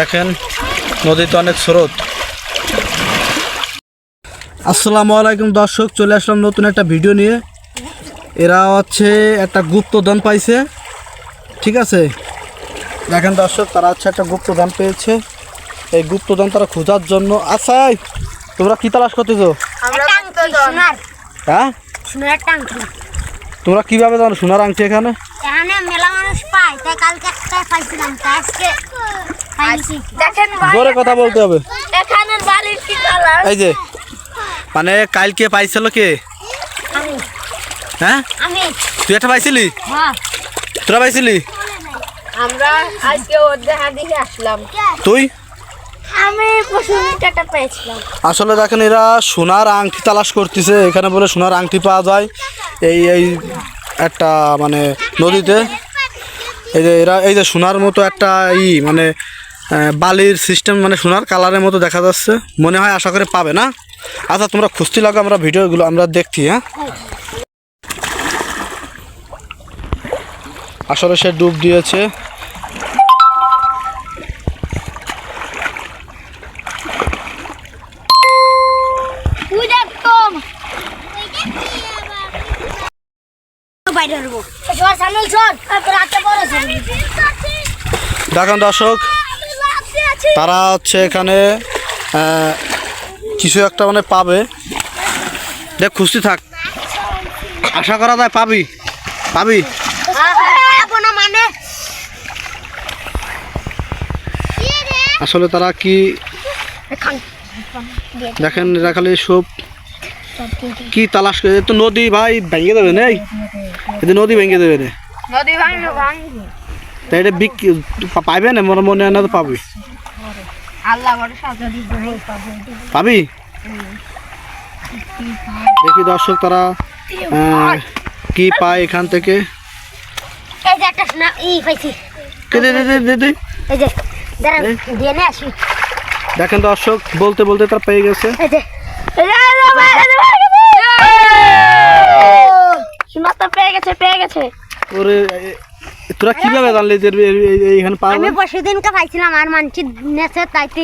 দেখেন নদীতে অনেক স্রোত। আসসালামু আলাইকুম দর্শক চলে আসলাম নতুন একটা ভিডিও নিয়ে। এরা হচ্ছে একটা গুপ্তধন পাইছে ঠিক আছে? দেখেন দর্শক তারা হচ্ছে একটা গুপ্ত গুপ্তধন পেয়েছে। এই গুপ্তধন তারা খোঁজার জন্য। আচ্ছা তোমরা কি তালাশ করতেছো? হ্যাঁ? তোমরা কীভাবে জানো সোনার আংটি এখানে? মেলা মানুষ পায় তাই কালকে একটা পাইছিলাম আজকে জোরে কথা বলতে হবে। এই যে মানে কালকে পাইছিল কে? হ্যাঁ? তুই একটা পাইছিলি? হ্যাঁ। তোরা পাইছিলি? আমরা আজকে ওর দেখা দেখে আসলাম। তুই? আসলে দেখেন এরা সোনার আংটি তালাশ করতেছে। এখানে বলে সোনার আংটি পাওয়া যায়। এই এই একটা মানে নদীতে। এই যে এরা এই যে সোনার মতো একটা ই মানে বালির সিস্টেম মানে সোনার কালারের মতো দেখা যাচ্ছে। মনে হয় আশা করে পাবে না। আচ্ছা তোমরা খুঁজতে লাগো আমরা ভিডিওগুলো আমরা দেখছি হ্যাঁ? আসলে সে ডুব দিয়েছে। দেখেন দর্শক তারা হচ্ছে এখানে কিছু একটা মানে পাবে। দেখ খুশি থাক। আশা করা যায় পাবি। পাবি? মানে আসলে তারা কি দেখেন এরা খালি সব কি তালাশ করে তো নদী ভাই ভেঙে দেবে নেই? এতে নদী ভেঙে দেবে রে। নদী ভাঙলো ভাঙলো তাই এটা বিক পাইবে না? মনে মনে হয় না তো পাবি। আল্লাহ বড় সাজা দিব পাবি দেখি দর্শক তারা কি পায় এখান থেকে। এই যে একটা সোনা ই পাইছি। দে, দে, দে, দে, দে, দে। এই যে দিয়ে নিয়ে আসি। দেখেন দর্শক বলতে বলতে তারা পেয়ে গেছে। পেয়ে গেছে পেয়ে গেছে। ওরে তোরা কীভাবে জানলি যে এইখানে পাবে আমি পরশু দিনকে পাইছিলাম আর মানছি নেছে তাইতে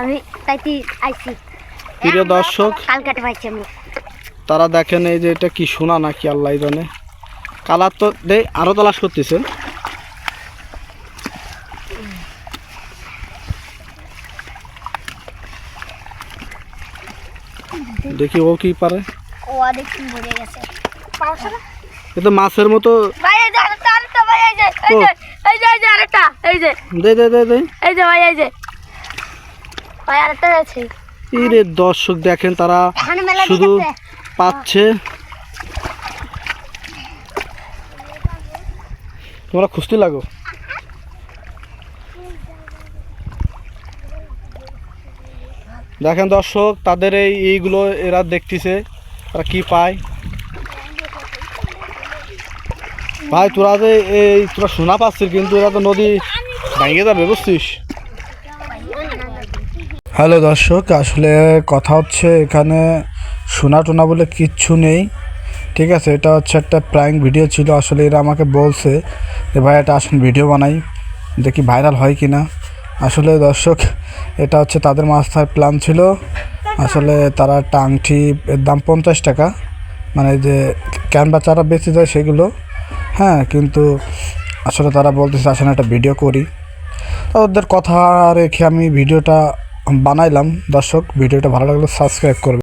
আমি তাইতে আইছি। প্রিয় দর্শক কালকাটা পাইছি আমি। তারা দেখেন এই যে এটা কি শোনা নাকি আল্লাহ জানে। কালার তো দে আরও তালাশ করতেছে। দেখি ও কি পারে। ও দেখি বুঝে গেছে। পাওয়া না এ তো মাছের মতো ভাই এই যে আরেকটা আরেকটা ভাই এই যে এই যে এই যে আরেকটা এই যে। দে দে দে দে। এই যে ভাই এই যে। ভাই আরেকটা আছে। এই দর্শক দেখেন তারা শুধু পাচ্ছে। তোমরা খুঁজতে লাগো? দেখেন দর্শক তাদের এই এইগুলো এরা দেখতেছে তারা কি পায়? ভাই, তোরা যে এই তোরা শোনা পাচ্ছিস, কিন্তু এরা তো নদী ভেঙে যাবে, বুঝছিস? হ্যালো দর্শক, আসলে কথা হচ্ছে এখানে সোনা টোনা বলে কিচ্ছু নেই, ঠিক আছে? এটা হচ্ছে একটা প্র্যাঙ্ক ভিডিও ছিল, আসলে এরা আমাকে বলছে যে, ভাই, এটা আসুন ভিডিও বানাই, দেখি ভাইরাল হয় কি না আসলে দর্শক, এটা হচ্ছে তাদের মাথায় প্ল্যান ছিল, আসলে তারা আংটি এর দাম পঞ্চাশ টাকা মানে যে ক্যানভা চারা বেঁচে যায় সেগুলো হ্যাঁ কিন্তু আসলে তারা বলতেছে আসলে একটা ভিডিও করি। তো ওদের কথা রেখে আমি ভিডিওটা বানাইলাম। দর্শক ভিডিওটা ভালো লাগলে সাবস্ক্রাইব করবে